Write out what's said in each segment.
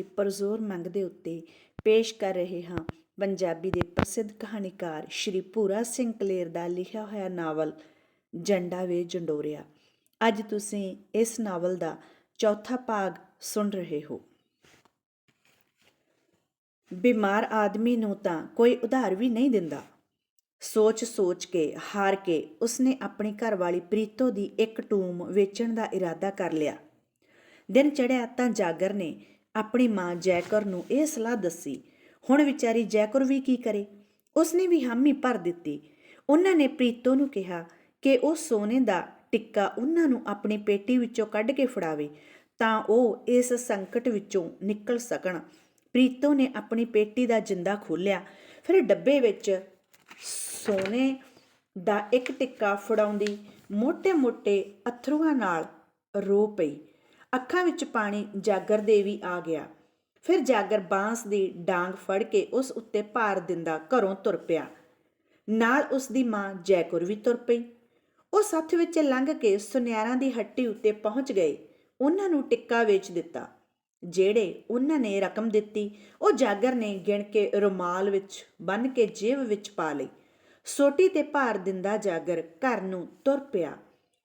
ਦੀ ਪਰਜ਼ੋਰ ਮੰਗ ਦੇ ਉੱਤੇ ਪੇਸ਼ ਕਰ ਰਹੇ ਹਾਂ। ਪੰਜਾਬੀ ਦੇ ਪ੍ਰਸਿੱਧ ਕਹਾਣੀਕਾਰ ਸ਼੍ਰੀ ਭੂਰਾ ਸਿੰਘ ਕਲੇਰ ਦਾ ਲਿਖਿਆ ਹੋਇਆ ਨਾਵਲ, ਜੰਡਾ ਵੇ ਜੰਡੋਰਿਆ। ਅੱਜ ਤੁਸੀਂ ਇਸ ਨਾਵਲ ਦਾ ਚੌਥਾ ਭਾਗ ਸੁਣ ਰਹੇ ਹੋ। ਬਿਮਾਰ ਆਦਮੀ ਨੂੰ ਤਾਂ ਕੋਈ ਉਧਾਰ ਵੀ ਨਹੀਂ ਦਿੰਦਾ। ਸੋਚ ਸੋਚ ਕੇ, ਹਾਰ ਕੇ ਉਸਨੇ ਆਪਣੀ ਘਰਵਾਲੀ ਪ੍ਰੀਤੋ ਦੀ ਇੱਕ ਟੂਮ ਵੇਚਣ ਦਾ ਇਰਾਦਾ ਕਰ ਲਿਆ। ਦਿਨ ਚੜਿਆ ਤਾਂ ਜਾਗਰ ਨੇ ਆਪਣੀ ਮਾਂ ਜੈਕਰ ਨੂੰ ਇਹ ਸਲਾਹ ਦੱਸੀ, ਹੁਣ ਵਿਚਾਰੀ ਜੈਕਰ ਵੀ ਕੀ ਕਰੇ? ਉਸਨੇ ਵੀ ਹਾਮੀ ਭਰ ਦਿੱਤੀ। ਉਹਨਾਂ ਨੇ ਪ੍ਰੀਤੋ ਨੂੰ ਕਿਹਾ ਕਿ ਉਹ ਸੋਨੇ ਦਾ ਟਿੱਕਾ ਉਹਨਾਂ ਨੂੰ ਆਪਣੀ ਪੇਟੀ ਵਿੱਚੋਂ ਕੱਢ ਕੇ ਫੜਾਵੇ ਤਾਂ ਉਹ ਇਸ ਸੰਕਟ ਵਿੱਚੋਂ ਨਿਕਲ ਸਕਣ। ਪ੍ਰੀਤੋ ਨੇ ਆਪਣੀ ਪੇਟੀ ਦਾ ਜਿੰਦਾ ਖੋਲ੍ਹਿਆ। ਫਿਰ ਡੱਬੇ ਵਿੱਚ ਸੋਨੇ ਦਾ ਇੱਕ ਟਿੱਕਾ ਫੜਾਉਂਦੀ ਮੋٹے-ਮੋٹے ਅਥਰੂਆਂ ਨਾਲ ਰੋ ਪਈ। ਅੱਖਾਂ ਵਿੱਚ ਪਾਣੀ ਜਾਗਰ ਦੇ ਵੀ ਆ ਗਿਆ। ਫਿਰ ਜਾਗਰ ਬਾਂਸ ਦੀ ਡਾਂਗ ਫੜ ਕੇ ਉਸ ਉੱਤੇ ਭਾਰ ਦਿੰਦਾ ਘਰੋਂ ਤੁਰ ਪਿਆ। ਨਾਲ ਉਸ ਦੀ ਮਾਂ ਜੈਕੁਰ ਵੀ ਤੁਰ ਪਈ। ਉਹ ਸੱਥ ਵਿੱਚ ਲੰਘ ਕੇ ਸੁਨਿਆਰਾਂ ਦੀ ਹੱਟੀ ਉੱਤੇ ਪਹੁੰਚ ਗਏ। ਉਹਨਾਂ ਨੂੰ ਟਿੱਕਾ ਵੇਚ ਦਿੱਤਾ। ਜਿਹੜੇ ਉਹਨਾਂ ਨੇ ਰਕਮ ਦਿੱਤੀ, ਉਹ ਜਾਗਰ ਨੇ ਗਿਣ ਕੇ ਰੁਮਾਲ ਵਿੱਚ ਬੰਨ ਕੇ ਜੇਬ ਵਿੱਚ ਪਾ ਲਈ। ਸੋਟੀ ਤੇ ਭਾਰ ਦਿੰਦਾ ਜਾਗਰ ਘਰ ਨੂੰ ਤੁਰ ਪਿਆ।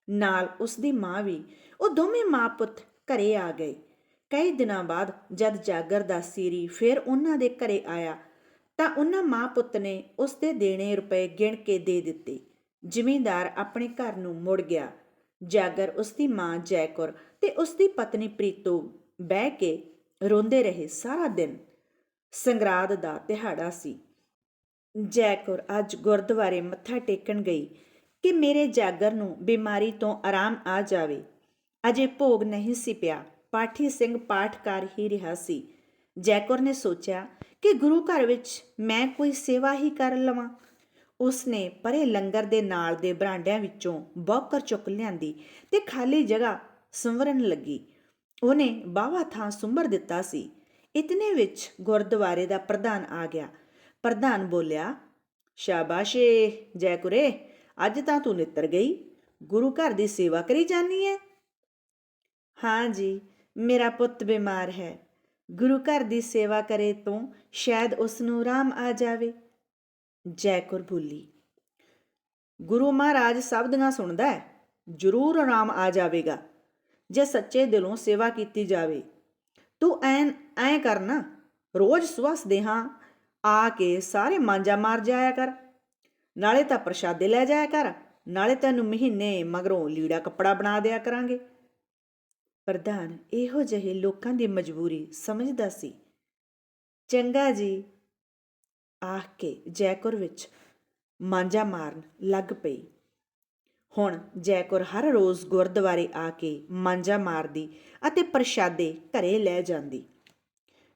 ਨਾਲ ਉਸ ਦੀ ਮਾਂ ਵੀ। ਉਹ ਦੋਵੇਂ ਮਾਂ ਪੁੱਤ ਘਰੇ ਆ ਗਏ ਕਈ ਦਿਨਾਂ ਬਾਅਦ ਜਦ ਜਾਗਰ ਦਾ ਸੀਰੀ ਫਿਰ ਉਹਨਾਂ ਦੇ ਘਰੇ ਆਇਆ ਤਾਂ ਉਹਨਾਂ ਮਾਂ ਪੁੱਤ ਨੇ ਉਸ ਦੇ ਦੇਣੇ ਰੁਪਏ ਗਿਣ ਕੇ ਦੇ ਦਿੱਤੇ। ਜ਼ਿਮੀਂਦਾਰ ਆਪਣੇ ਘਰ ਨੂੰ ਮੁੜ ਗਿਆ। ਜਾਗਰ ਉਸ ਦੀ ਮਾਂ ਜੈਕੁਰ ਤੇ ਉਸ ਦੀ ਪਤਨੀ ਪ੍ਰੀਤੋ ਬਹਿ ਕੇ ਰੋਂਦੇ ਰਹੇ ਸਾਰਾ ਦਿਨ। ਸੰਗਰਾਦ ਦਾ ਦਿਹਾੜਾ ਸੀ। ਜੈਕੁਰ ਅੱਜ ਗੁਰਦੁਆਰੇ ਮੱਥਾ ਟੇਕਣ ਗਈ ਕਿ ਮੇਰੇ ਜਾਗਰ ਨੂੰ ਬਿਮਾਰੀ ਤੋਂ ਆਰਾਮ ਆ ਜਾਵੇ। ਅਜੇ ਭੋਗ ਨਹੀਂ ਸੀ ਪਿਆ। ਪਾਠੀ ਸਿੰਘ ਪਾਠ ਕਰ ਹੀ ਰਿਹਾ ਸੀ। ਜੈਕੁਰ ਨੇ ਸੋਚਿਆ ਕਿ ਗੁਰੂ ਘਰ ਵਿੱਚ ਮੈਂ ਕੋਈ ਸੇਵਾ ਹੀ ਕਰ ਲਵਾਂ। ਉਸਨੇ ਪਰੇ ਲੰਗਰ ਦੇ ਨਾਲ ਦੇ ਬਰਾਂਡਿਆਂ ਵਿੱਚੋਂ ਬੌਕਰ ਚੁੱਕ ਲਿਆਂਦੀ ਤੇ ਖਾਲੀ ਜਗ੍ਹਾ ਸੰਵਰਨ ਲੱਗੀ। ਉਹਨੇ ਬਾਵਾ ਥਾਂ ਸੁੰਬਰ ਦਿੱਤਾ ਸੀ। ਇਤਨੇ ਵਿੱਚ ਗੁਰਦੁਆਰੇ ਦਾ ਪ੍ਰਧਾਨ ਆ ਗਿਆ। ਪ੍ਰਧਾਨ ਬੋਲਿਆ, ਸ਼ਾਬਾਸ਼ੇ ਜੈਕੁਰੇ, ਅੱਜ ਤਾਂ ਤੂੰ ਨਿੱਤਰ ਗਈ। ਗੁਰੂ ਘਰ ਦੀ ਸੇਵਾ ਕਰੀ ਜਾਨੀ ਹੈ ਹਾਂ ਜੀ, ਮੇਰਾ ਪੁੱਤ ਬਿਮਾਰ ਹੈ। ਗੁਰੂ ਘਰ ਦੀ ਸੇਵਾ ਕਰੇ ਤੋਂ ਸ਼ਾਇਦ ਉਸ ਨੂੰ ਆਰਾਮ ਆ ਜਾਵੇ। ਜੈਕੁਰ ਬੋਲੀ ਗੁਰੂ ਮਹਾਰਾਜ ਸਭ ਦੀਆਂ ਸੁਣਦਾ ਹੈ, ਜ਼ਰੂਰ ਆਰਾਮ ਆ ਜਾਵੇਗਾ। ਜੇ ਸੱਚੇ ਦਿਲੋਂ ਸੇਵਾ ਕੀਤੀ ਜਾਵੇ, ਤੂੰ ਐਂ ਐਂ ਕਰਨਾ ਰੋਜ਼ ਸਵਸ ਦੇਹਾਂ ਆ ਕੇ ਸਾਰੇ ਮਾਂਜਾ ਮਾਰ ਜਾਇਆ ਕਰ। ਨਾਲੇ ਤਾਂ ਪ੍ਰਸ਼ਾਦੇ ਲੈ ਜਾਇਆ ਕਰ, ਨਾਲੇ ਤੈਨੂੰ ਮਹੀਨੇ ਮਗਰੋਂ ਲੀੜਾ ਕੱਪੜਾ ਬਣਾ ਦਿਆ ਕਰਾਂਗੇ। ਪ੍ਰਧਾਨ ਇਹੋ ਜਿਹੇ ਲੋਕਾਂ ਦੀ ਮਜਬੂਰੀ ਸਮਝਦਾ ਸੀ। ਚੰਗਾ ਜੀ। ਆਖ ਕੇ ਜੈਕੁਰ ਵਿੱਚ ਮਾਂਜਾ ਮਾਰਨ ਲੱਗ ਪਈ। ਹੁਣ ਜੈਕੁਰ ਹਰ ਰੋਜ਼ ਗੁਰਦੁਆਰੇ ਆ ਕੇ ਮਾਂਜਾ ਮਾਰਦੀ ਅਤੇ ਪ੍ਰਸ਼ਾਦੇ ਘਰੇ ਲੈ ਜਾਂਦੀ।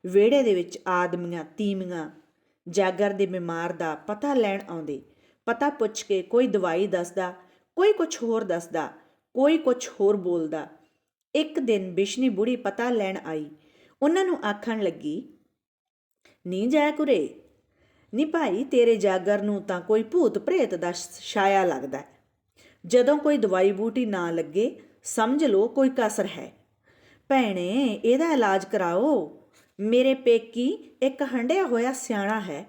ਵਿਹੜੇ ਦੇ ਵਿੱਚ ਆਦਮੀਆਂ ਤੀਮੀਆਂ ਜਾਗਰ ਦੇ ਬਿਮਾਰ ਦਾ ਪਤਾ ਲੈਣ ਆਉਂਦੇ। ਪਤਾ ਪੁੱਛ ਕੇ ਕੋਈ ਦਵਾਈ ਦੱਸਦਾ, ਕੋਈ ਕੁਝ ਹੋਰ ਦੱਸਦਾ, ਕੋਈ ਕੁਝ ਹੋਰ ਬੋਲਦਾ। ਇੱਕ ਦਿਨ ਬਿਸ਼ਨੀ ਬੁੜੀ ਪਤਾ ਲੈਣ ਆਈ। ਉਹਨਾਂ ਨੂੰ ਆਖਣ ਲੱਗੀ, ਨੀ ਜਾਇਆ ਕੁਰੇ। ਨੀ ਭਾਈ, ਤੇਰੇ ਜਾਗਰ ਨੂੰ ਤਾਂ ਕੋਈ ਭੂਤ ਪ੍ਰੇਤ ਦਾ ਛਾਇਆ ਲੱਗਦਾ ਹੈ। ਜਦੋਂ ਕੋਈ ਦਵਾਈ ਬੂਟੀ ਨਾ ਲੱਗੇ, ਸਮਝ ਲਓ ਕੋਈ ਕਸਰ ਹੈ। ਭੈਣੇ, ਇਹਦਾ ਇਲਾਜ ਕਰਾਓ। ਮੇਰੇ ਪੇਕੀ ਇੱਕ ਹੰਡਿਆ ਹੋਇਆ ਸਿਆਣਾ ਹੈ।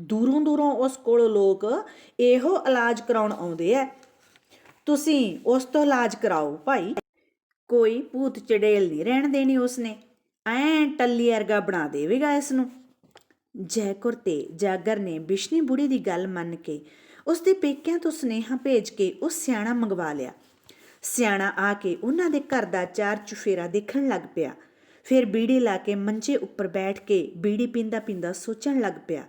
ਦੂਰੋਂ ਦੂਰੋਂ ਉਸ ਕੋਲ ਲੋਕ ਇਹੋ ਇਲਾਜ ਕਰਾਉਣ ਆਉਂਦੇ ਐ। ਤੁਸੀਂ ਉਸ ਤੋਂ ਇਲਾਜ ਕਰਾਓ, ਭਾਈ। ਕੋਈ ਭੂਤ ਚੜੇਲ ਨਹੀਂ ਰਹਿਣ ਦੇਣੀ ਉਸਨੇ। ਐ ਟੱਲੀ ਵਰਗਾ ਬਣਾ ਦੇਵੇਗਾ ਇਸ ਨੂੰ ਜੈਕੁਰ ਤੇ ਜਾਗਰ ਨੇ ਬਿਸ਼ਨੀ ਬੁੜੀ ਦੀ ਗੱਲ ਮੰਨ ਕੇ ਉਸ ਦੇ ਪੇਕਿਆਂ ਤੋਂ ਸੁਨੇਹਾ ਭੇਜ ਕੇ ਉਹ ਸਿਆਣਾ ਮੰਗਵਾ ਲਿਆ। ਸਿਆਣਾ ਆ ਕੇ ਉਹਨਾਂ ਦੇ ਘਰ ਦਾ ਚਾਰ ਚੁਫੇਰਾ ਦੇਖਣ ਲੱਗ ਪਿਆ। ਫਿਰ ਬੀੜੀ ਲਾ ਕੇ ਮੰਜੇ ਉੱਪਰ ਬੈਠ ਕੇ ਬੀੜੀ ਪੀਂਦਾ ਪੀਂਦਾ ਸੋਚਣ ਲੱਗ ਪਿਆ।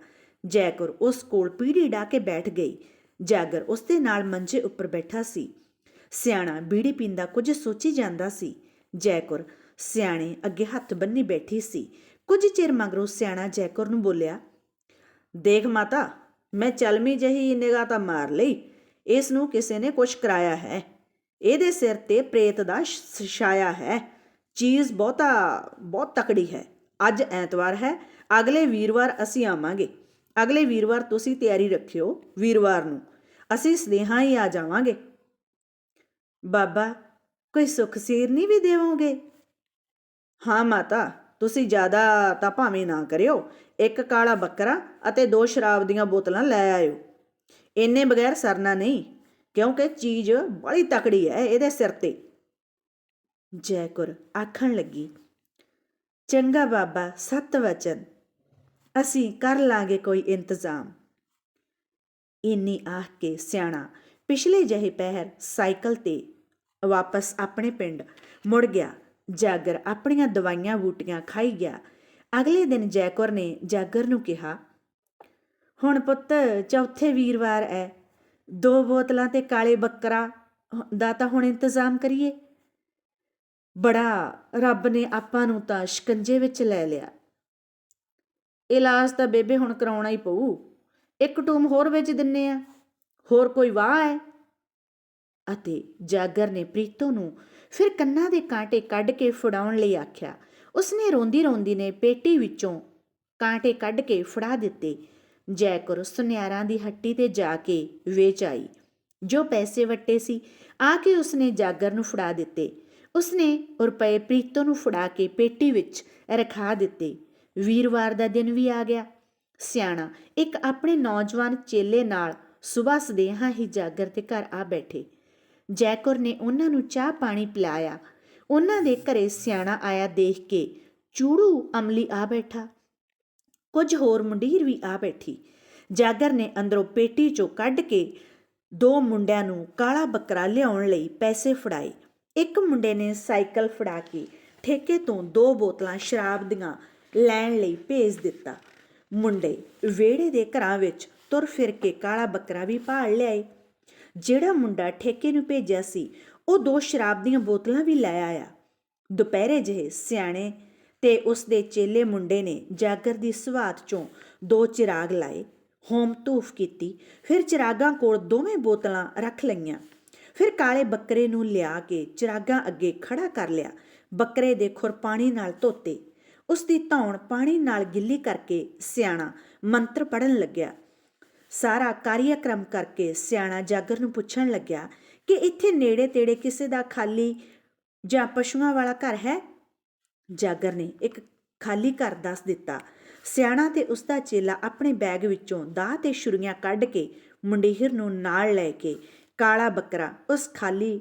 ਜੈਕੁਰ ਉਸ ਕੋਲ ਪੀੜੀ ਡਾ ਕੇ ਬੈਠ ਗਈ। ਜਾਗਰ ਉਸ ਦੇ ਨਾਲ ਮੰਜੇ ਉੱਪਰ ਬੈਠਾ ਸੀ। ਸਿਆਣਾ ਬੀੜੀ ਪੀਂਦਾ ਕੁਝ ਸੋਚੀ ਜਾਂਦਾ ਸੀ। ਜੈਕੁਰ ਸਿਆਣੇ ਅੱਗੇ ਹੱਥ ਬੰਨੀ ਬੈਠੀ ਸੀ। ਕੁਝ ਚਿਰ ਮਗਰੋਂ ਸਿਆਣਾ ਜੈਕੁਰ ਨੂੰ ਬੋਲਿਆ, ਦੇਖ ਮਾਤਾ, ਮੈਂ ਚਲਮੀ ਜਹੀ ਨਿਗਾਹ ਤਾਂ ਮਾਰ ਲਈ। ਇਸ ਨੂੰ ਕਿਸੇ ਨੇ ਕੁਛ ਕਰਾਇਆ ਹੈ। ਇਹਦੇ ਸਿਰ ਤੇ ਪ੍ਰੇਤ ਦਾ ਛਾਇਆ ਹੈ। ਚੀਜ਼ ਬਹੁਤਾ, ਬਹੁਤ ਤਕੜੀ ਹੈ। ਅੱਜ ਐਤਵਾਰ ਹੈ। ਅਗਲੇ ਵੀਰਵਾਰ ਅਸੀਂ ਆਵਾਂਗੇ। ਅਗਲੇ ਵੀਰਵਾਰ ਤੁਸੀਂ ਤਿਆਰੀ ਰੱਖਿਓ ਵੀਰਵਾਰ ਨੂੰ। ਅਸੀਂ ਸਨੇਹਾ ਹੀ ਆ ਜਾਵਾਂਗੇ। ਬਾਬਾ, ਕੋਈ ਸੁੱਖ ਸੀਰ ਨਹੀਂ ਵੀ ਦੇਵੋਗੇ? ਹਾਂ ਮਾਤਾ, ਤੁਸੀਂ ਜ਼ਿਆਦਾ ਤਾਂ ਭਾਵੇਂ ਨਾ ਕਰਿਓ। ਇੱਕ ਕਾਲਾ ਬੱਕਰਾ ਅਤੇ ਦੋ ਸ਼ਰਾਬ ਦੀਆਂ ਬੋਤਲਾਂ ਲੈ ਆਇਓ। ਇੰਨੇ ਬਗੈਰ ਸਰਨਾ ਨਹੀਂ, ਕਿਉਂਕਿ ਚੀਜ਼ ਬੜੀ ਤਕੜੀ ਹੈ ਇਹਦੇ ਸਿਰ ਤੇ। ਜੈਕੁਰ ਆਖਣ ਲੱਗੀ, ਚੰਗਾ ਬਾਬਾ, ਸਤ ਵਚਨ। ਅਸੀਂ ਕਰ ਲਾਂਗੇ ਕੋਈ ਇੰਤਜ਼ਾਮ। ਇੰਨੀ ਆਖ ਕੇ ਸਿਆਣਾ ਪਿਛਲੇ ਜਿਹੇ ਪਹਿਰ ਸਾਈਕਲ ਤੇ ਵਾਪਸ ਆਪਣੇ ਪਿੰਡ ਮੁੜ ਗਿਆ। ਜਾਗਰ ਆਪਣੀਆਂ ਦਵਾਈਆਂ ਬੂਟੀਆਂ ਖਾਈ ਗਿਆ। ਅਗਲੇ ਦਿਨ ਜੈਕੌਰ ਨੇ ਜਾਗਰ ਨੂੰ ਕਿਹਾ, ਹੁਣ ਪੁੱਤ, ਚੌਥੇ ਵੀਰਵਾਰ ਹੈ ਦੋ ਬੋਤਲਾਂ ਤੇ ਕਾਲੇ ਬੱਕਰਾ ਦਾ ਤਾਂ ਹੁਣ ਇੰਤਜ਼ਾਮ ਕਰੀਏ। ਬੜਾ ਰੱਬ ਨੇ ਆਪਾਂ ਨੂੰ ਤਾਂ ਸ਼ਿਕੰਜੇ ਵਿੱਚ ਲੈ ਲਿਆ। ਇਲਾਜ ਤਾਂ ਬੇਬੇ ਹੁਣ ਕਰਾਉਣਾ ਹੀ ਪਊ। ਇੱਕ ਟੂਮ ਹੋਰ ਵਿੱਚ ਦਿੰਨੇ ਆ। ਹੋਰ ਕੋਈ ਵਾਹ ਹੈ? ਅਤੇ ਜਾਗਰ ਨੇ ਪ੍ਰੀਤੋ ਨੂੰ ਫਿਰ ਕੰਨਾਂ ਦੇ ਕਾਂਟੇ ਕੱਢ ਕੇ ਫੜਾਉਣ ਲਈ ਆਖਿਆ। ਉਸਨੇ ਰੋਂਦੀ ਰੋਂਦੀ ਨੇ ਪੇਟੀ ਵਿੱਚੋਂ ਕਾਂਟੇ ਕੱਢ ਕੇ ਫੜਾ ਦਿੱਤੇ। ਜੈਕੁਰ ਸੁਨਿਆਰਾਂ ਦੀ ਹੱਟੀ ਤੇ ਜਾ ਕੇ ਵੇਚ ਆਈ, ਜੋ ਪੈਸੇ ਵੱਟੇ ਸੀ, ਆ ਕੇ ਉਸਨੇ ਜਾਗਰ ਨੂੰ ਫੜਾ ਦਿੱਤੇ। ਉਸਨੇ ਰੁਪਏ ਪ੍ਰੀਤੋ ਨੂੰ ਫੜਾ ਕੇ ਪੇਟੀ ਵਿੱਚ ਰਖਾ ਦਿੱਤੇ। ਵੀਰਵਾਰ ਦਾ ਦਿਨ ਵੀ ਆ ਗਿਆ। ਸਿਆਣਾ, ਇੱਕ ਆਪਣੇ ਨੌਜਵਾਨ ਚੇਲੇ ਨਾਲ ਸਵੇਰ ਸਦੇਹਾ ਹੀ ਜਾਗਰ ਦੇ ਘਰ ਆ ਬੈਠੇ। ਜੈਕੁਰ ਨੇ ਉਹਨਾਂ ਨੂੰ ਚਾਹ ਪਾਣੀ ਪਿਲਾਇਆ। ਉਹਨਾਂ ਦੇ ਘਰੇ ਸਿਆਣਾ ਆਇਆ ਦੇਖ ਕੇ ਚੂੜੂ ਅਮਲੀ ਆ ਬੈਠਾ। ਕੁਝ ਹੋਰ ਮੁੰਡੀਰ ਵੀ ਆ ਬੈਠੀ। ਜਾਗਰ ਨੇ ਅੰਦਰੋਂ ਪੇਟੀ ਚੋਂ ਕੱਢ ਕੇ ਦੋ ਮੁੰਡਿਆਂ ਨੂੰ ਕਾਲਾ ਬੱਕਰਾ ਲਿਆਉਣ ਲਈ ਪੈਸੇ ਫੜਾਏ। ਇੱਕ ਮੁੰਡੇ ਨੇ ਸਾਈਕਲ ਫੜਾ ਕੇ ਠੇਕੇ ਤੋਂ ਦੋ ਬੋਤਲਾਂ ਸ਼ਰਾਬ ਦੀਆਂ ਲੈਣ ਲਈ ਭੇਜ ਦਿੱਤਾ। ਮੁੰਡੇ ਵਿਹੜੇ ਦੇ ਘਰਾਂ ਵਿੱਚ ਤੁਰ ਫਿਰ ਕੇ ਕਾਲਾ ਬੱਕਰਾ ਵੀ ਭਾਲ ਲਿਆਏ। ਜਿਹੜਾ ਮੁੰਡਾ ਠੇਕੇ ਨੂੰ ਭੇਜਿਆ ਸੀ, ਉਹ ਦੋ ਸ਼ਰਾਬ ਦੀਆਂ ਬੋਤਲਾਂ ਵੀ ਲੈ ਆਇਆ। ਦੁਪਹਿਰੇ ਜਿਹੇ ਸਿਆਣੇ ਤੇ ਉਸ ਦੇ ਚੇਲੇ ਮੁੰਡੇ ਨੇ ਜਾਗਰ ਦੀ ਸਵਾਤ ਚੋਂ ਦੋ ਚਿਰਾਗ ਲਾਏ, ਹੋਮ ਧੂਫ ਕੀਤੀ, ਫਿਰ ਚਿਰਾਗਾਂ ਕੋਲ ਦੋਵੇਂ ਬੋਤਲਾਂ ਰੱਖ ਲਈਆਂ। ਫਿਰ ਕਾਲੇ ਬੱਕਰੇ ਨੂੰ ਲਿਆ ਕੇ ਚਿਰਾਗਾਂ ਅੱਗੇ ਖੜਾ ਕਰ ਲਿਆ। ਬੱਕਰੇ ਦੇ ਖੁਰ ਪਾਣੀ ਨਾਲ ਧੋਤੇ। ਉਸ ਦੀ ਧੌਣ ਪਾਣੀ ਨਾਲ ਗਿੱਲੀ ਕਰਕੇ ਸਿਆਣਾ ਮੰਤਰ ਪੜਨ ਲੱਗਿਆ। ਸਾਰਾ ਕਾਰਿਆਕ੍ਰਮ ਕਰਕੇ ਸਿਆਣਾ ਜਾਗਰ ਨੂੰ ਪੁੱਛਣ ਲੱਗਿਆ ਕਿ ਇੱਥੇ ਨੇੜੇ ਤੇੜੇ ਕਿਸੇ ਦਾ ਖਾਲੀ ਜਾਂ ਪਸ਼ੂਆਂ ਵਾਲਾ ਘਰ ਹੈ? ਜਾਗਰ ਨੇ ਇੱਕ ਖਾਲੀ ਘਰ ਦੱਸ ਦਿੱਤਾ। ਸਿਆਣਾ ਤੇ ਉਸ ਦਾ ਚੇਲਾ ਆਪਣੇ ਬੈਗ ਵਿੱਚੋਂ ਦਾਅ ਤੇ ਛੁਰੀਆਂ ਕੱਢ ਕੇ ਮੁੰਡੀਹਰ ਨੂੰ ਨਾਲ ਲੈ ਕੇ ਕਾਲਾ ਬੱਕਰਾ ਉਸ ਖਾਲੀ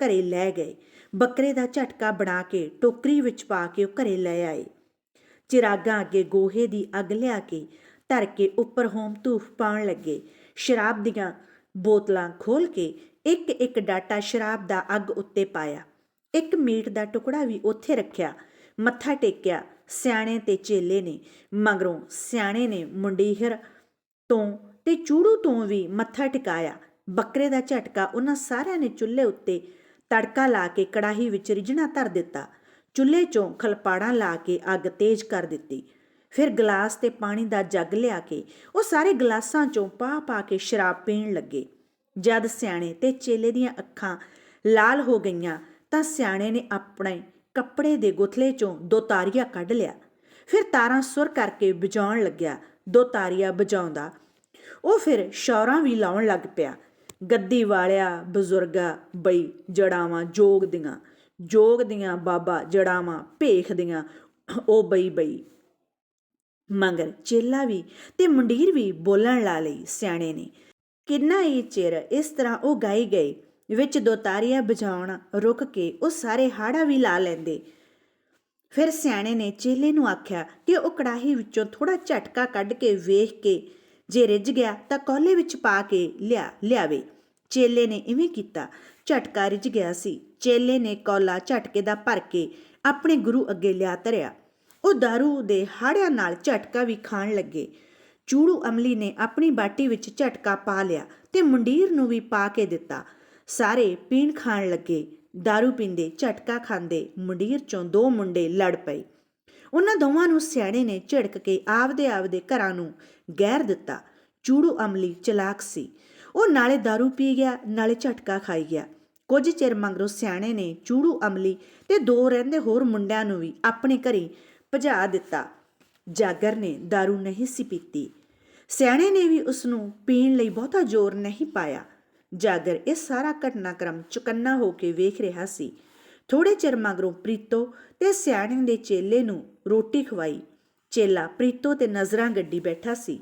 ਘਰੇ ਲੈ ਗਏ। ਬੱਕਰੇ ਦਾ ਝਟਕਾ ਬਣਾ ਕੇ ਟੋਕਰੀ ਵਿੱਚ ਪਾ ਕੇ ਉਹ ਘਰੇ ਲੈ ਆਏ। ਚਿਰਾਗਾਂ ਅੱਗੇ ਗੋਹੇ ਦੀ ਅੱਗ ਲਿਆ ਕੇ ਧਰ ਕੇ ਉੱਪਰ ਹੋਮ ਧੂਫ ਪਾਉਣ ਲੱਗੇ। ਸ਼ਰਾਬ ਦੀਆਂ ਬੋਤਲਾਂ ਖੋਲ ਕੇ ਇੱਕ ਇੱਕ ਡਾਟਾ ਸ਼ਰਾਬ ਦਾ ਅੱਗ ਉੱਤੇ ਪਾਇਆ। ਇੱਕ ਮੀਟ ਦਾ ਟੁਕੜਾ ਵੀ ਉੱਥੇ ਰੱਖਿਆ। ਮੱਥਾ ਟੇਕਿਆ। ਸਿਆਣੇ ਤੇ ਚੇਲੇ ਨੇ। ਮਗਰੋਂ ਸਿਆਣੇ ਨੇ ਮੁੰਡੀਹਰ ਤੋਂ ਤੇ ਚੂੜੂ ਤੋਂ ਵੀ ਮੱਥਾ ਟਿਕਾਇਆ। ਬੱਕਰੇ ਦਾ ਝਟਕਾ ਉਹਨਾਂ ਸਾਰਿਆਂ ਨੇ ਚੁੱਲ੍ਹੇ ਉੱਤੇ ਤੜਕਾ ਲਾ ਕੇ ਕੜਾਹੀ ਵਿੱਚ ਰਿਝਣਾ ਧਰ ਦਿੱਤਾ। ਚੁੱਲ੍ਹੇ 'ਚੋਂ ਖਲਪਾੜਾਂ ਲਾ ਕੇ ਅੱਗ ਤੇਜ਼ ਕਰ ਦਿੱਤੀ। ਫਿਰ ਗਲਾਸ ਤੇ ਪਾਣੀ ਦਾ ਜੱਗ ਲਿਆ ਕੇ ਉਹ ਸਾਰੇ ਗਲਾਸਾਂ 'ਚੋਂ ਪਾ ਪਾ ਕੇ ਸ਼ਰਾਬ ਪੀਣ ਲੱਗੇ। ਜਦ ਸਿਆਣੇ ਤੇ ਚੇਲੇ ਦੀਆਂ ਅੱਖਾਂ ਲਾਲ ਹੋ ਗਈਆਂ ਤਾਂ ਸਿਆਣੇ ਨੇ ਆਪਣੇ ਕੱਪੜੇ ਦੇ ਗੁਥਲੇ 'ਚੋਂ ਦੋ ਤਾਰੀਆ ਕੱਢ ਲਿਆ। ਫਿਰ ਤਾਰਾਂ ਸੁਰ ਕਰਕੇ ਵਜਾਉਣ ਲੱਗਿਆ। ਦੋ ਤਾਰੀਆ ਵਜਾਉਂਦਾ ਉਹ ਫਿਰ ਸ਼ੌਰਾਂ ਵੀ ਲਾਉਣ ਲੱਗ ਪਿਆ। ਗੱਦੀ ਵਾਲਿਆ ਬਜ਼ੁਰਗਾ ਬਈ ਜੜਾਵਾਂ ਜੋਗ ਦੀਆਂ ਜੋਗ ਦੀਆਂ ਬਾਬਾ ਜੜਾਵਾਂ ਭੇਖ ਦੀਆਂ। ਉਹ ਬਈ ਬਈ ਮਗਰ ਚੇਲਾ ਵੀ ਤੇ ਮੁੰਡੀਰ ਵੀ ਬੋਲਣ ਲਾ ਲਈ ਸਿਆਣੇ ਨੇ। ਕਿੰਨਾ ਹੀ ਚਿਰ ਇਸ ਤਰ੍ਹਾਂ ਉਹ ਗਾਈ ਗਏ, ਵਿੱਚ ਦੋ ਤਾਰੀਆਂ ਵਜਾਉਣ ਰੁਕ ਕੇ ਉਹ ਸਾਰੇ ਹਾੜਾ ਵੀ ਲਾ ਲੈਂਦੇ। ਫਿਰ ਸਿਆਣੇ ਨੇ ਚੇਲੇ ਨੂੰ ਆਖਿਆ ਕਿ ਉਹ ਕੜਾਹੀ ਵਿੱਚੋਂ ਥੋੜਾ ਝਟਕਾ ਕੱਢ ਕੇ ਵੇਖ ਕੇ ਜੇ ਰਿੱਝ ਗਿਆ ਤਾਂ ਕੋਲੇ ਵਿੱਚ ਪਾ ਕੇ ਲਿਆ, ਲਿਆਵੇ। ਚੇਲੇ ਨੇ ਇਵੇਂ ਕੀਤਾ, ਝਟਕਾ ਰਿੱਝ ਗਿਆ ਸੀ। ਚੇਲੇ ਨੇ ਕੋਲਾ ਝਟਕੇ ਦਾ ਭਰ ਕੇ ਆਪਣੇ ਗੁਰੂ ਅੱਗੇ ਲਿਆ ਧਰਿਆ। ਉਹ दारू ਦੇ ਹਾੜਿਆਂ ਨਾਲ ਝਟਕਾ ਵੀ ਖਾਣ ਲੱਗੇ ਚੂੜੂ ਅਮਲੀ ਨੇ ਆਪਣੀ ਬਾਟੀ ਵਿੱਚ ਝਟਕਾ ਪਾ ਲਿਆ ਤੇ ਮੁੰਡੀਰ ਨੂੰ ਵੀ ਪਾ ਕੇ ਦਿੱਤਾ ਸਾਰੇ ਪੀਣ ਖਾਣ ਲੱਗੇ दारू ਪੀਂਦੇ ਝਟਕਾ ਖਾਂਦੇ ਮੁੰਡੀਰ ਚੋਂ ਦੋ ਮੁੰਡੇ ਲੜ ਪਏ ਉਹਨਾਂ ਦੋਵਾਂ ਨੂੰ ਸਿਆਣੇ ਨੇ ਝਿੜਕ ਕੇ ਆਪਦੇ ਆਪਦੇ ਘਰਾਂ ਨੂੰ ਗਹਿਰ ਦਿੱਤਾ ਚੂੜੂ ਅਮਲੀ ਚਲਾਕ ਸੀ ਉਹ ਨਾਲੇ दारू ਪੀ ਗਿਆ ਨਾਲੇ ਝਟਕਾ ਖਾਈ ਗਿਆ ਕੁਝ ਚਿਰ ਮਗਰੋਂ ਸਿਆਣੇ ਨੇ ਚੂੜੂ ਅਮਲੀ ਤੇ ਦੋ ਰਹਿੰਦੇ ਹੋਰ ਮੁੰਡਿਆਂ ਨੂੰ ਵੀ ਆਪਣੇ ਘਰੇ ਭਜਾ ਦਿੱਤਾ। ਜਾਗਰ ਨੇ दारू ਨਹੀਂ ਸੀ ਪੀਤੀ। ਸਿਆਣੇ ਨੇ ਵੀ ਉਸ ਨੂੰ ਪੀਣ ਲਈ ਬਹੁਤਾ ਜ਼ੋਰ ਨਹੀਂ ਪਾਇਆ। ਜਾਗਰ ਇਹ ਸਾਰਾ ਘਟਨਾਕ੍ਰਮ ਚੁਕੰਨਾ ਹੋ ਕੇ ਵੇਖ ਰਿਹਾ ਸੀ। ਥੋੜੇ ਚਿਰ ਮਗਰੋਂ ਪ੍ਰੀਤੋ ਤੇ ਸਿਆਣੇ ਦੇ ਚੇਲੇ ਨੂੰ ਰੋਟੀ ਖਵਾਈ। ਚੇਲਾ ਪ੍ਰੀਤੋ ਤੇ ਨਜ਼ਰਾਂ ਗੱਡੀ ਬੈਠਾ ਸੀ।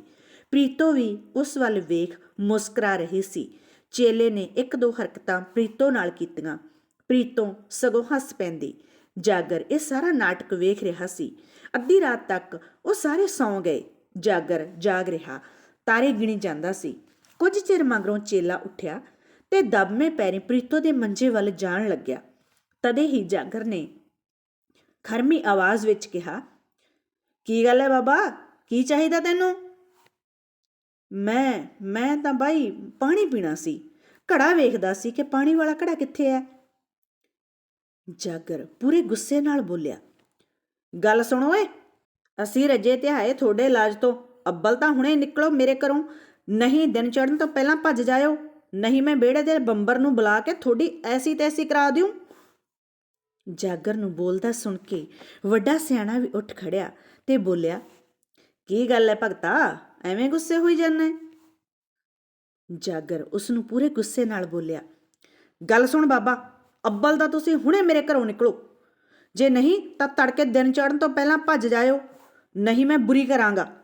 ਪ੍ਰੀਤੋ ਵੀ ਉਸ ਵੱਲ ਵੇਖ ਮੁਸਕਰਾ ਰਹੀ ਸੀ। ਚੇਲੇ ਨੇ ਇੱਕ ਦੋ ਹਰਕਤਾਂ ਪ੍ਰੀਤੋ ਨਾਲ ਕੀਤੀਆਂ। ਪ੍ਰੀਤੋ ਸਗੋਂ ਹੱਸ ਪੈਂਦੀ। ਜਾਗਰ, ਇਹ ਸਾਰਾ ਨਾਟਕ ਵੇਖ ਰਿਹਾ ਸੀ। ਅੱਧੀ ਰਾਤ ਤੱਕ ਉਹ ਸਾਰੇ ਸੌਂ ਗਏ। ਜਾਗਰ, ਜਾਗ ਰਿਹਾ। ਤਾਰੇ ਗਿਣੀ ਜਾਂਦਾ ਸੀ। ਕੁਝ ਚਿਰ ਮਗਰੋਂ ਚੇਲਾ ਉੱਠਿਆ ਤੇ ਦਬਮੇ ਪੈਰੀ ਪ੍ਰੀਤੋ ਦੇ ਮੰਜੇ ਵੱਲ ਜਾਣ ਲੱਗਿਆ। ਤਦੇ ਹੀ ਜਾਗਰ ਨੇ ਖਰਮੀ ਆਵਾਜ਼ ਵਿੱਚ ਕਿਹਾ, ਕੀ ਗੱਲ ਹੈ ਬਾਬਾ? ਕੀ ਚਾਹੀਦਾ ਤੈਨੂੰ? ਮੈਂ ਮੈਂ ਤਾਂ ਬਾਈ ਪਾਣੀ ਪੀਣਾ ਸੀ। ਘੜਾ ਵੇਖਦਾ ਸੀ ਕਿ ਪਾਣੀ ਵਾਲਾ ਘੜਾ ਕਿੱਥੇ ਹੈ? ਜਾਗਰ ਪੂਰੇ ਗੁੱਸੇ ਨਾਲ ਬੋਲਿਆ, ਗੱਲ ਸੁਣੋ ਏ ਅਸੀਂ ਰੱਜੇ ਆਏ ਤੁਹਾਡੇ ਇਲਾਜ ਤੋਂ। ਅੱਬਲ ਤਾਂ ਹੁਣੇ ਨਿਕਲੋ ਮੇਰੇ ਘਰੋਂ। ਨਹੀਂ ਦਿਨ ਚੜਨ ਤੋਂ ਪਹਿਲਾਂ ਭੱਜ ਜਾਇਓ। ਨਹੀਂ ਮੈਂ ਵਿਹੜੇ ਦੇ ਬੰਬਰ ਨੂੰ ਬੁਲਾ ਕੇ ਤੁਹਾਡੀ ਐਸੀ ਤੈਸੀ ਕਰਾ ਦਿਉ। ਜਾਗਰ ਨੂੰ ਬੋਲਦਾ ਸੁਣ ਕੇ ਵੱਡਾ ਸਿਆਣਾ ਵੀ ਉੱਠ ਖੜਿਆ ਤੇ ਬੋਲਿਆ, ਕੀ ਗੱਲ ਹੈ ਭਗਤਾ? ਐਵੇਂ ਗੁੱਸੇ ਹੋਈ ਜਾਂਦਾ? ਜਾਗਰ ਉਸ ਨੂੰ ਪੂਰੇ ਗੁੱਸੇ ਨਾਲ ਬੋਲਿਆ, ਗੱਲ ਸੁਣ ਬਾਬਾ ਅੱਬਲ ਦਾ ਤੁਸੀਂ ਹੁਣੇ ਮੇਰੇ ਘਰੋਂ ਨਿਕਲੋ। ਜੇ ਨਹੀਂ, ਤਾਂ ਤੜਕੇ ਦਿਨ ਚੜਨ ਤੋਂ ਪਹਿਲਾਂ ਭੱਜ ਜਾਇਓ। ਨਹੀਂ, ਮੈਂ ਬੁਰੀ ਕਰਾਂਗਾ।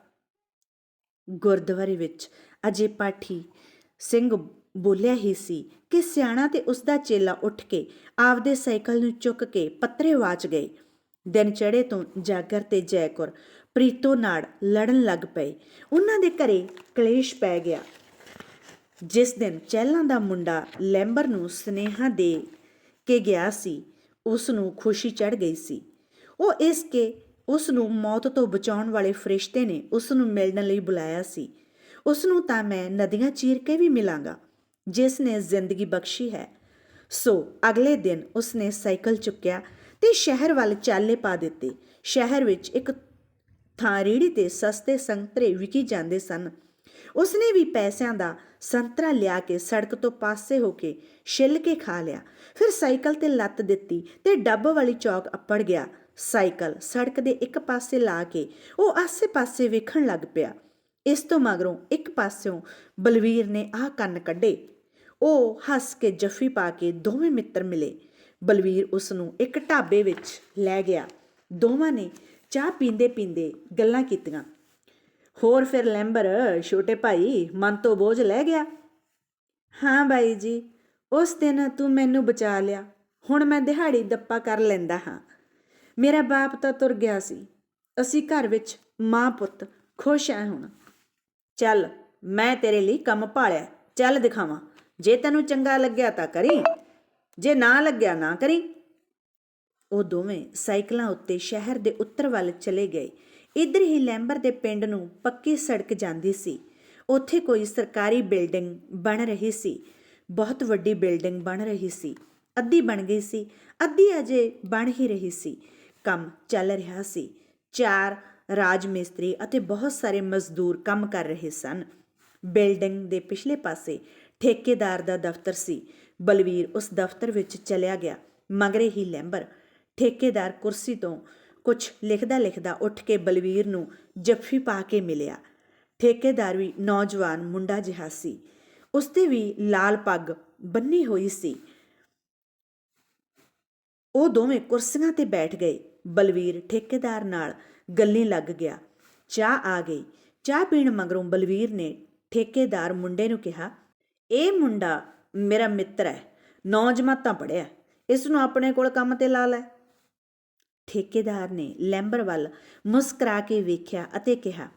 ਗੁਰਦੁਆਰੇ ਵਿੱਚ ਅਜੇ ਪਾਠੀ ਸਿੰਘ ਬੋਲਿਆ ਹੀ ਸੀ ਕਿ ਸਿਆਣਾ ਤੇ ਉਸ ਦਾ ਚੇਲਾ ਉੱਠ ਕੇ ਆਪਦੇ ਸਾਈਕਲ ਨੂੰ ਚੁੱਕ ਕੇ ਪੱਤਰੇ ਵਾਚ ਗਏ। ਦਿਨ ਚੜੇ ਤੋਂ ਜਾਗਰ ਤੇ ਜੈਕੁਰ ਪ੍ਰੀਤੋ ਨਾਲ ਲੜਨ ਲੱਗ ਪਏ। ਉਹਨਾਂ ਦੇ ਘਰੇ ਕਲੇਸ਼ ਪੈ ਗਿਆ। ਜਿਸ ਦਿਨ ਚਹਿਲਾਂ ਦਾ ਮੁੰਡਾ ਲੈਂਬਰ ਨੂੰ ਸਨੇਹਾ ਦੇ ਕੇ ਗਿਆ ਸੀ ਉਸ ਨੂੰ ਖੁਸ਼ੀ ਚੜ ਗਈ ਸੀ। ਉਹ ਇਸ ਕੇ ਉਸ ਨੂੰ ਮੌਤ ਤੋਂ ਬਚਾਉਣ ਵਾਲੇ ਫਰਿਸ਼ਤੇ ਨੇ ਉਸ ਨੂੰ ਮਿਲਣ ਲਈ ਬੁਲਾਇਆ ਸੀ। ਉਸ ਨੂੰ ਤਾਂ ਮੈਂ ਨਦੀਆਂ ਚੀਰ ਕੇ ਵੀ ਮਿਲਾਂਗਾ, ਜਿਸ ਨੇ ਜ਼ਿੰਦਗੀ ਬਖਸ਼ੀ ਹੈ। ਸੋ ਅਗਲੇ ਦਿਨ ਉਸ ਨੇ ਸਾਈਕਲ ਚੁੱਕਿਆ ਤੇ ਸ਼ਹਿਰ ਵੱਲ ਚਾਲੇ ਪਾ ਦਿੱਤੇ। ਸ਼ਹਿਰ ਵਿੱਚ ਇੱਕ ਥਾਂ ਰੇੜੀ ਤੇ ਸਸਤੇ ਸੰਤਰੇ ਵਿਕੀ ਜਾਂਦੇ ਸਨ। ਉਸਨੇ ਵੀ ਪੈਸਿਆਂ ਦਾ ਸੰਤਰਾ ਲਿਆ ਕੇ ਸੜਕ ਤੋਂ ਪਾਸੇ ਹੋ ਕੇ ਛਿੱਲ ਕੇ ਖਾ ਲਿਆ। ਫਿਰ ਸਾਈਕਲ ਤੇ ਲੱਤ ਦਿੱਤੀ ਤੇ ਡੱਬ ਵਾਲੀ ਚੌਕ ਅੱਪੜ ਗਿਆ। ਸਾਈਕਲ ਸੜਕ ਦੇ ਇੱਕ ਪਾਸੇ ਲਾ ਕੇ ਉਹ ਆਸੇ-ਪਾਸੇ ਵੇਖਣ ਲੱਗ ਪਿਆ। ਇਸ ਤੋਂ ਮਗਰੋਂ ਇੱਕ ਪਾਸਿਓਂ ਬਲਵੀਰ ਨੇ ਆਹ ਕੰਨ ਕੱਢੇ। ਉਹ ਹੱਸ ਕੇ ਜੱਫੀ ਪਾ ਕੇ ਦੋਵੇਂ ਮਿੱਤਰ ਮਿਲੇ। ਬਲਵੀਰ ਉਸ ਨੂੰ ਇੱਕ ਢਾਬੇ ਵਿੱਚ ਲੈ ਗਿਆ। ਦੋਵਾਂ ਨੇ ਚਾਹ ਪੀਂਦੇ ਪੀਂਦੇ ਗੱਲਾਂ ਕੀਤੀਆਂ। ਹੋਰ ਫਿਰ ਲੈਂਬਰ, ਛੋਟੇ ਭਾਈ, ਮਨ ਤੋਂ ਬੋਝ ਲੈ ਗਿਆ। ਹਾਂ ਬਾਈ ਜੀ, ਉਸ ਦਿਨ ਤੂੰ ਮੈਨੂੰ ਬਚਾ ਲਿਆ। ਹੁਣ ਮੈਂ ਦਿਹਾੜੀ ਦੱਪਾ ਕਰ ਲੈਂਦਾ ਹਾਂ। ਮੇਰਾ ਬਾਪ ਤਾਂ ਤੁਰ ਗਿਆ ਸੀ। ਅਸੀਂ ਘਰ ਵਿੱਚ ਮਾਂ ਪੁੱਤ ਖੁਸ਼ ਆ ਹੁਣ। ਚੱਲ, ਮੈਂ ਤੇਰੇ ਲਈ ਕੰਮ ਭਾਲਿਆ। ਚੱਲ ਦਿਖਾਵਾਂ। ਜੇ ਤੈਨੂੰ ਚੰਗਾ ਲੱਗਿਆ ਤਾਂ ਕਰੀ। ਜੇ ਨਾ ਲੱਗਿਆ ਨਾ ਕਰੀ। ਉਹ ਦੋਵੇਂ ਸਾਈਕਲਾਂ ਉੱਤੇ ਸ਼ਹਿਰ ਦੇ ਉੱਤਰ ਵੱਲ ਚਲੇ ਗਏ। ਇਧਰ ਹੀ ਲੈਂਬਰ ਦੇ ਪਿੰਡ ਨੂੰ ਪੱਕੀ ਸੜਕ ਜਾਂਦੀ ਸੀ। ਉੱਥੇ ਕੋਈ ਸਰਕਾਰੀ ਬਿਲਡਿੰਗ ਬਣ ਰਹੀ ਸੀ। ਬਹੁਤ ਵੱਡੀ ਬਿਲਡਿੰਗ ਬਣ ਰਹੀ ਸੀ। ਅੱਧੀ ਬਣ ਗਈ ਸੀ। ਅੱਧੀ ਅਜੇ ਬਣ ਹੀ ਰਹੀ ਸੀ। ਕੰਮ ਚੱਲ ਰਿਹਾ ਸੀ। ਚਾਰ ਰਾਜ ਮਿਸਤਰੀ ਅਤੇ ਬਹੁਤ ਸਾਰੇ ਮਜ਼ਦੂਰ ਕੰਮ ਕਰ ਰਹੇ ਸਨ। ਬਿਲਡਿੰਗ ਦੇ ਪਿਛਲੇ ਪਾਸੇ ਠੇਕੇਦਾਰ ਦਾ ਦਫ਼ਤਰ ਸੀ। ਬਲਵੀਰ ਉਸ ਦਫ਼ਤਰ ਵਿੱਚ ਚਲਿਆ ਗਿਆ। ਮਗਰੇ ਹੀ ਲੈਂਬਰ ਠੇਕੇਦਾਰ ਕੁਰਸੀ ਤੋਂ ਕੁਝ ਲਿਖਦਾ ਲਿਖਦਾ ਉੱਠ ਕੇ ਬਲਵੀਰ ਨੂੰ ਜੱਫੀ ਪਾ ਕੇ ਮਿਲਿਆ। ਠੇਕੇਦਾਰ ਵੀ ਨੌਜਵਾਨ ਮੁੰਡਾ ਜਿਹਾ ਸੀ। ਉਸ ਤੇ ਵੀ ਲਾਲ ਪੱਗ ਬੰਨੀ ਹੋਈ ਸੀ। ਉਹ ਦੋਵੇਂ ਕੁਰਸੀਆਂ ਤੇ ਬੈਠ ਗਏ। ਬਲਵੀਰ ਠੇਕੇਦਾਰ ਨਾਲ ਗੱਲੀ ਲੱਗ ਗਿਆ। ਚਾਹ ਆ ਗਈ। ਚਾਹ ਪੀਣ ਮਗਰੋਂ ਬਲਵੀਰ ਨੇ ਠੇਕੇਦਾਰ ਮੁੰਡੇ ਨੂੰ ਕਿਹਾ, ਇਹ ਮੁੰਡਾ ਮੇਰਾ ਮਿੱਤਰ ਹੈ। ਨੌ ਜਮਾਤਾਂ ਪੜਿਆ ਇਸ ਨੂੰ ਆਪਣੇ ਕੋਲ ਕੰਮ ਤੇ ਲਾ ਲੈ। ਠੇਕੇਦਾਰ ਨੇ ਲੈਂਬਰ ਵੱਲ ਮੁਸਕਰਾ ਕੇ ਵੇਖਿਆ ਅਤੇ ਕਿਹਾ,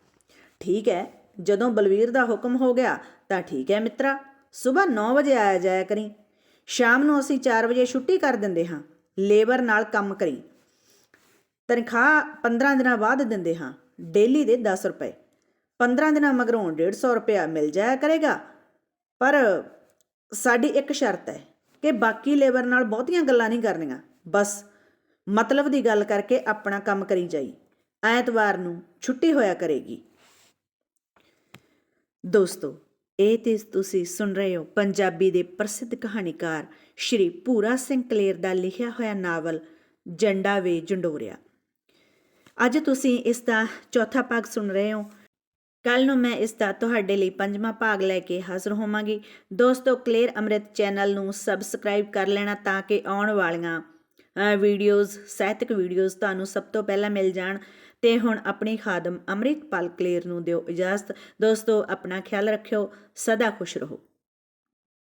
ਠੀਕ ਹੈ, ਜਦੋਂ ਬਲਵੀਰ ਦਾ ਹੁਕਮ ਹੋ ਗਿਆ ਤਾਂ ਠੀਕ ਹੈ ਮਿੱਤਰਾ, ਸਵੇਰ 9 ਵਜੇ ਆਇਆ ਜਾਇਆ ਕਰੀ। ਸ਼ਾਮ ਨੂੰ ਅਸੀਂ 4 ਵਜੇ ਛੁੱਟੀ ਕਰ ਦਿੰਦੇ ਹਾਂ, ਲੇਬਰ ਨਾਲ ਕੰਮ ਕਰੀ। ਤਨਖਾਹ 15 ਦਿਨਾਂ ਬਾਅਦ ਦਿੰਦੇ ਹਾਂ, ਡੇਲੀ ਦੇ 10 ਰੁਪਏ। 15 ਦਿਨਾਂ ਮਗਰੋਂ 150 ਰੁਪਇਆ ਮਿਲ ਜਾਇਆ ਕਰੇਗਾ। ਪਰ ਸਾਡੀ ਇੱਕ ਸ਼ਰਤ ਹੈ ਕਿ ਬਾਕੀ ਲੇਬਰ ਨਾਲ ਬਹੁਤੀਆਂ ਗੱਲਾਂ ਨਹੀਂ ਕਰਨੀਆਂ, ਬਸ ਮਤਲਬ ਦੀ ਗੱਲ ਕਰਕੇ ਆਪਣਾ ਕੰਮ ਕਰੀ ਜਾਈ। ਐਤਵਾਰ ਨੂੰ ਛੁੱਟੀ ਹੋਇਆ ਕਰੇਗੀ। ਦੋਸਤੋ, ਇਹ ਤੇ ਤੁਸੀਂ ਸੁਣ ਰਹੇ ਹੋ ਪੰਜਾਬੀ ਦੇ ਪ੍ਰਸਿੱਧ ਕਹਾਣੀਕਾਰ ਸ਼੍ਰੀ ਭੂਰਾ ਸਿੰਘ ਕਲੇਰ ਦਾ ਲਿਖਿਆ ਹੋਇਆ ਨਾਵਲ, ਜੰਡਾ ਵੇ ਜੰਡੋਰਿਆ। ਅੱਜ ਤੁਸੀਂ ਇਸ ਦਾ ਚੌਥਾ ਭਾਗ ਸੁਣ ਰਹੇ ਹੋ। ਕੱਲ ਨੂੰ ਮੈਂ ਇਸ ਦਾ ਤੁਹਾਡੇ ਲਈ ਪੰਜਵਾਂ ਭਾਗ ਲੈ ਕੇ ਹਾਜ਼ਰ ਹੋਵਾਂਗੀ। ਦੋਸਤੋ, ਕਲੇਰ ਅੰਮ੍ਰਿਤ ਚੈਨਲ ਨੂੰ ਸਬਸਕ੍ਰਾਈਬ ਕਰ ਲੈਣਾ ਤਾਂ ਕਿ ਆਉਣ ਵਾਲੀਆਂ ਵੀਡੀਓਜ਼ ਸਾਹਿਤਕ ਵੀਡੀਓਜ਼ ਤੁਹਾਨੂੰ ਸਭ ਤੋਂ ਪਹਿਲਾਂ ਮਿਲ ਜਾਣ ਤੇ ਹੁਣ ਆਪਣੀ ਖਾਦਮ ਅੰਮ੍ਰਿਤਪਾਲ ਕਲੇਰ ਨੂੰ ਦਿਓ ਇਜਾਜ਼ਤ। ਦੋਸਤੋ, ਆਪਣਾ ਖਿਆਲ ਰੱਖਿਓ, ਸਦਾ ਖੁਸ਼ ਰਹੋ।